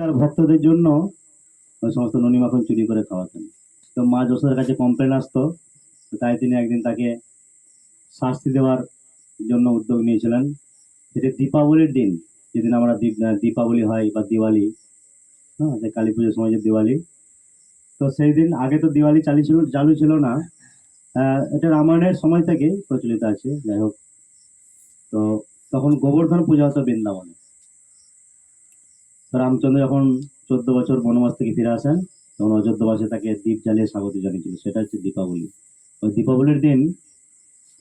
তার ভক্তদের জন্য ওই সমস্ত ননি মাখন চুরি করে খাওয়াতেন। তো মা যশোদার কাছে কমপ্লেন আসতো, তো তাই তিনি একদিন তাকে শাস্তি দেওয়ার জন্য উদ্যোগ নিয়েছিলেন। সেটা দীপাবলির দিন, যেদিন আমরা দীপ- দীপাবলি হয় বা দিওয়ালি হ্যাঁ যে কালী পুজোর সময় যে দিওয়ালি। তো সেই দিন আগে তো দিওয়ালি চালু ছিল চালু ছিল না। এটা রামায়ণের সময় থেকে প্রচলিত আছে, যাই হোক। তো তখন গোবর্ধন পূজা হতো বৃন্দাবনে। রামচন্দ্র যখন চোদ্দ বছর বনবাস থেকে ফিরে আসেন, তখন অযোধ্যাবাসে তাকে দ্বীপ জ্বালিয়ে স্বাগত জানিয়েছিল। সেটা হচ্ছে দীপাবলি। ওই দীপাবলির দিন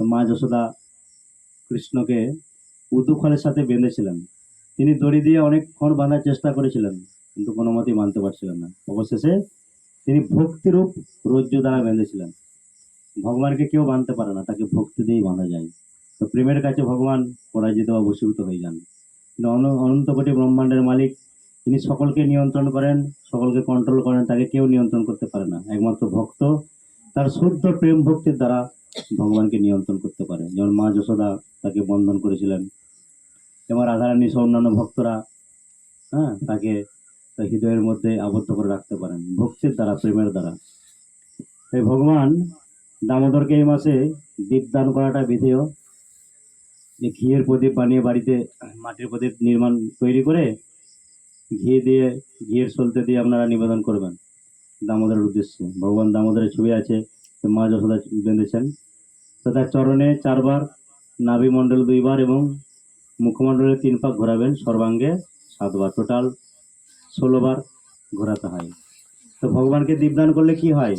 মা যশোদা কৃষ্ণকে উদুখলের সাথে বেঁধেছিলেন। তিনি দড়ি দিয়ে অনেকক্ষণ বাঁধার চেষ্টা করেছিলেন, কিন্তু কোনো মতেই মানতে পারছিলেন না। অবশেষে তিনি ভক্তিরূপ রজ্জু দ্বারা বেঁধেছিলেন। ভগবানকে কেউ বাঁধতে পারে না, তাকে ভক্তি দিয়েই বাঁধা যায়। তো প্রেমের কাছে ভগবান পরাজিত বা বশীভূত হয়ে যান। তিনি অন- অনন্ত কোটি ব্রহ্মাণ্ডের মালিক তিনি সকলকে নিয়ন্ত্রণ করেন, সকলকে কন্ট্রোল করেন, তাকে কেউ নিয়ন্ত্রণ করতে পারে না। একমাত্র ভক্ত তার শুদ্ধ প্রেম ভক্তির দ্বারা ভগবানকে নিয়ন্ত্রণ করতে পারে। যেমন মা যশোদা তাকে বন্ধন করেছিলেন। এবং রাধারানী সহ অন্যান্য ভক্তরা হ্যাঁ তাকে হৃদয়ের মধ্যে আবদ্ধ করে রাখতে পারেন, ভক্তির দ্বারা, প্রেমের দ্বারা। তাই ভগবান দামোদরকে এই মাসে দীপদান করাটা বিধেয়। যে ঘিয়ের প্রদীপ বানিয়ে বাড়িতে মাটির প্রদীপ নির্মাণ তৈরি করে ঘি দিয়ে, ঘিয়ের সলতে দিয়ে আপনারা নিবেদন করবেন। দামোদরের উদ্দেশ্যে। ভগবান দামোদরের ছবি আছে মা যশোদা বেঁধেছেন। তথা চরণে চারবার, নাভি মণ্ডল দুইবার এবং মুখমণ্ডলে তিন পাক ঘোরাবেন, সর্বাঙ্গে সাতবার। টোটাল ষোলোবার ঘোরাতে হয়। তো ভগবানকে দীপদান করলে কি হয়?